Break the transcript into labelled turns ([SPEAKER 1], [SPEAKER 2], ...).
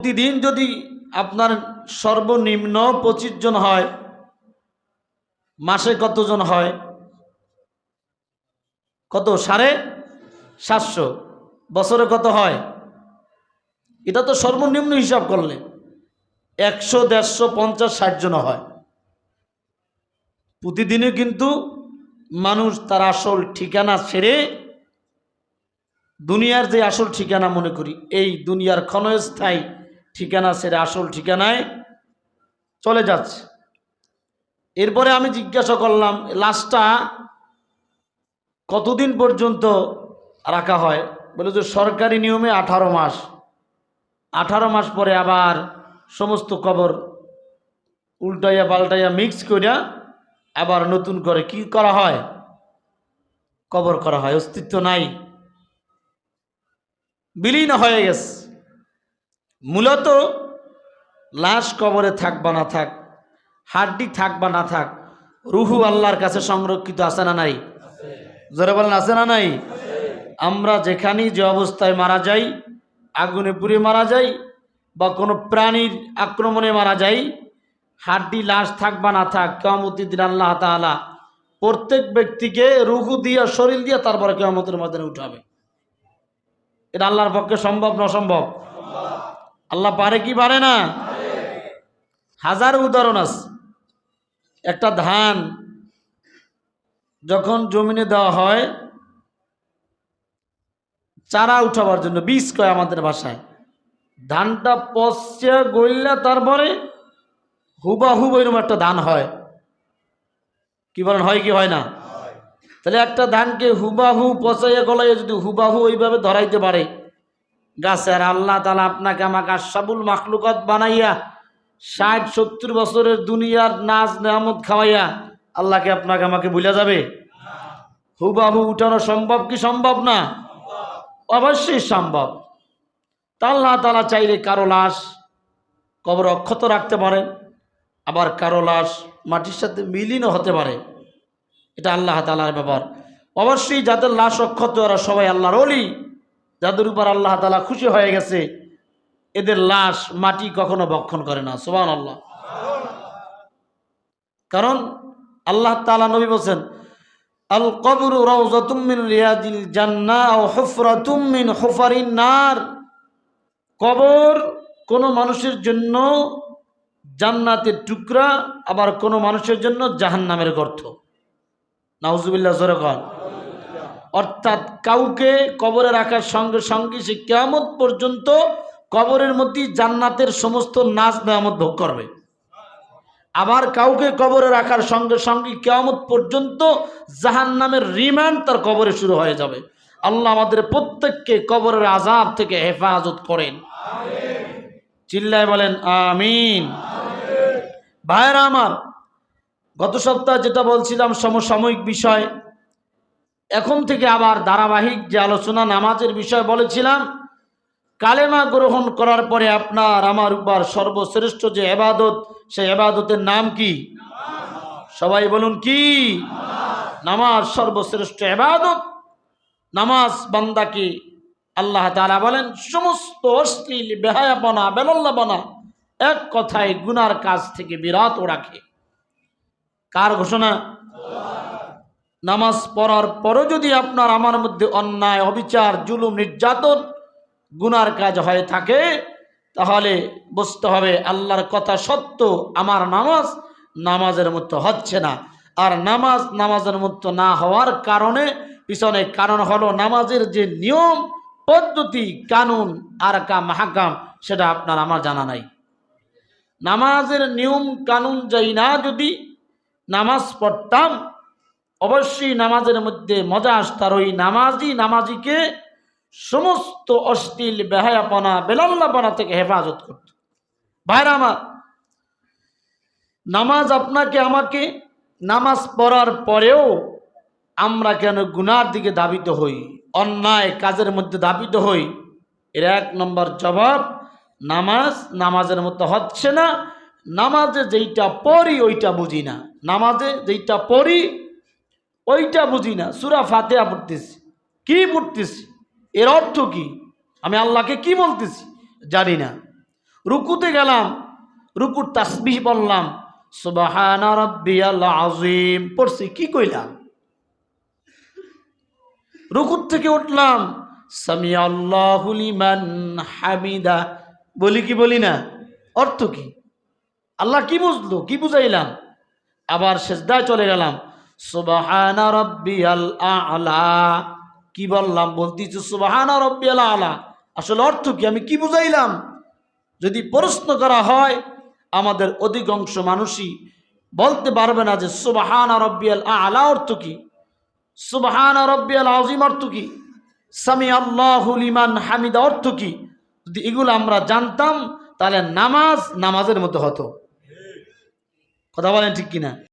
[SPEAKER 1] প্রতিদিন যদি আপনার সর্বনিম্ন পঁচিশ জন হয়, মাসে কতজন হয়? কত? সাড়ে সাতশো। বছরে কত হয়? এটা তো সর্বনিম্ন হিসাব করলে একশো, দেড়শো, পঞ্চাশ, ষাট জন হয়। প্রতিদিনই কিন্তু মানুষ তার আসল ঠিকানা ছেড়ে দুনিয়ার যে আসল ঠিকানা মনে করি, এই দুনিয়ার ক্ষণস্থায়ী ঠিকানা ছেড়ে আসল ঠিকানায় চলে যাচ্ছে। এরপরে আমি জিজ্ঞাসা করলাম, লাশটা কতদিন পর্যন্ত রাখা হয়? বলে যে সরকারি নিয়মে আঠারো মাস। আঠারো মাস পরে আবার সমস্ত কবর উল্টাইয়া পাল্টাইয়া মিক্স করিয়া আবার নতুন করে কি করা হয়? কবর করা হয়। অস্তিত্ব নাই। বিলীন হয়ে গেছে। মূলত লাশ কবরে থাক বা না থাক, হাড্ডি থাক বা না থাক, রুহু আল্লাহর কাছে সংরক্ষিত আছে না নাই? জোরে বলেন, আছে না নাই? আমরা যেখানেই যে অবস্থায় মারা যাই, আগুনে পুড়ে মারা যাই, বা কোনো প্রাণীর আক্রমণে মারা যাই, হাড্ডি, লাশ থাক বা না থাক কেমতি দিন আল্লাহ তাআলা প্রত্যেক ব্যক্তিকে রুহু দিয়া, শরীর দিয়া তারপরে কেমতের মধ্যে উঠাবে। এটা আল্লাহর পক্ষে সম্ভব না অসম্ভব আল্লাহ পারে কি পারে না? হাজার উদাহরণ আছে। একটা ধান যখন জমিনে দেওয়া হয়, চারা উঠাবার জন্য, বীজ কয় আমাদের ভাষায় ধানটা পচে গইলে তারপরে হুবাহু এরকম একটা ধান হয়। কি বলেন, হয় কি হয় না? তাহলে একটা ধানকে হুবাহু পচাইয়া গলাইয়া যদি হুবাহু ওইভাবে ধরাইতে পারে গাছের আল্লাহ তালা আপনাকে আমাকে আশাবুল মাখলুকত বানাইয়া ষাট, সত্তর বছরের দুনিয়ার নাচ নেয়ামত খাওয়াইয়া আল্লাহকে আপনাকে আমাকে ভুলে যাবে? হুবাহু উঠানো সম্ভব কি সম্ভব না? অবশ্যই সম্ভব। তা আল্লাহ তালা চাইলে কারও লাশ কবর অক্ষত রাখতে পারেন, আবার কারও লাশ মাটির সাথে মিলিনও হতে পারে। এটা আল্লাহ তালার ব্যাপার। অবশ্যই যাদের লাশ অক্ষত, ওরা সবাই আল্লাহর অলি যাদের উপর আল্লাহ তালা খুশি হয়ে গেছে, এদের লাশ মাটি কখনো বক্ষণ করে না সোবান আল্লাহ কারণ আল্লাহ তালা নবী বলছেন আল কবর রিয়াজিল জান্না নার। কবর কোনো মানুষের জন্য জান্নাতের টুকরা, আবার কোনো মানুষের জন্য জাহান্নামের গর্ত। নাউজুবিল্লাহ জোরকন অর্থাৎ কাউকে কবরে রাখার সঙ্গে সঙ্গে সে কেয়ামত পর্যন্ত কবরের মধ্যে জান্নাতের সমস্ত নাচ নেয়ামত ভোগ করবে। আবার কাউকে কবরে রাখার সঙ্গে সঙ্গে কেয়ামত পর্যন্ত জাহান নামের রিমান্ড তার কবরে শুরু হয়ে যাবে। আল্লাহ আমাদের প্রত্যেককে কবরের আজাব থেকে হেফাজত করেন। চিল্লায় বলেন, আমিন। ভাইরা আমার, গত সপ্তাহ যেটা বলছিলাম সমসাময়িক বিষয় এখন থেকে আবার ধারাবাহিক যে আলোচনা নামাজের বিষয় বলেছিলাম, কালেমা গ্রহণ করার পরে আপনার আমার উপর সর্বশ্রেষ্ঠ যে এবাদত, সেই এবাদতের নাম কি? সবাই বলুন কি? নামাজ সর্বশ্রেষ্ঠ এবাদত। নামাজ বান্দাকে আল্লাহ তাআলা বলেন, সমস্ত অশ্লীল, বেহায়াপনা বেলল্লাপনা এক কথায় গুনার কাজ থেকে বিরত রাখে। কার ঘোষণা? নামাজ পড়ার পরও যদি আপনার আমার মধ্যে অন্যায়, অবিচার, জুলুম, নির্যাতন, গুনার কাজ হয়ে থাকে, তাহলে বুঝতে হবে আল্লাহর কথা সত্য আমার নামাজ নামাজের মতো হচ্ছে না। আর নামাজ নামাজের মতো না হওয়ার কারণে পিছনে কারণ হলো নামাজের যে নিয়ম, পদ্ধতি, কানুন, আর কা মাহাকাম, সেটা আপনার আমার জানা নাই। নামাজের নিয়ম, কানুন যাই না যদি নামাজ পড়তাম অবশ্যই নামাজের মধ্যে মজা আসতার ওই নামাজি নামাজিকে সমস্ত অশ্লীল, বেহায়াপনা, বেলাল্লাপনা থেকে হেফাজত করত। ভাইরা আমার, নামাজ আপনাকে, আমাকে নামাজ পড়ার পরেও আমরা কেন গুনার দিকে দাবিত হই? অন্যায় কাজের মধ্যে দাবিত হই? এর এক নম্বর জবাব, নামাজ নামাজের মতো হচ্ছে না। নামাজে যেইটা পড়ি, ওইটা বুঝি না। নামাজে যেইটা পড়ি ওইটা বুঝি না। সুরা ফাতেহা পড়তেছি। কি পড়তেছি? এর অর্থ কি? আমি আল্লাহকে কি বলতেছি? জানি না। রুকুতে গেলাম, রুকুর তাসবিহ বললাম সুবাহানা পড়ছি, কি কইলাম? রুকুর থেকে উঠলাম সামি আল্লাহুলিমান হামিদা। বলি কি বলি না? অর্থ কি? আল্লাহ কি বুঝলো? কি বুঝাইলাম? আবার সেজদায় চলে গেলাম। সুবাহানা আলা। কি বললাম? বলতেছি, সুবাহানা রব্বিয়াল আলা। আসলে অর্থ কি? আমি কি বুঝাইলাম? যদি প্রশ্ন করা হয়, আমাদের অধিকাংশ মানুষই বলতে পারবে না যে সুবাহানা রব্বিয়াল আলা অর্থ কি? সুবাহানা রব্বিয়াল আজিম অর্থ কি? সামি আল্লাহুল ইমান হামিদা অর্থ কি? যদি এগুলো আমরা জানতাম, তাহলে নামাজ নামাজের মতো হতো। কথা বলেন ঠিক কিনা?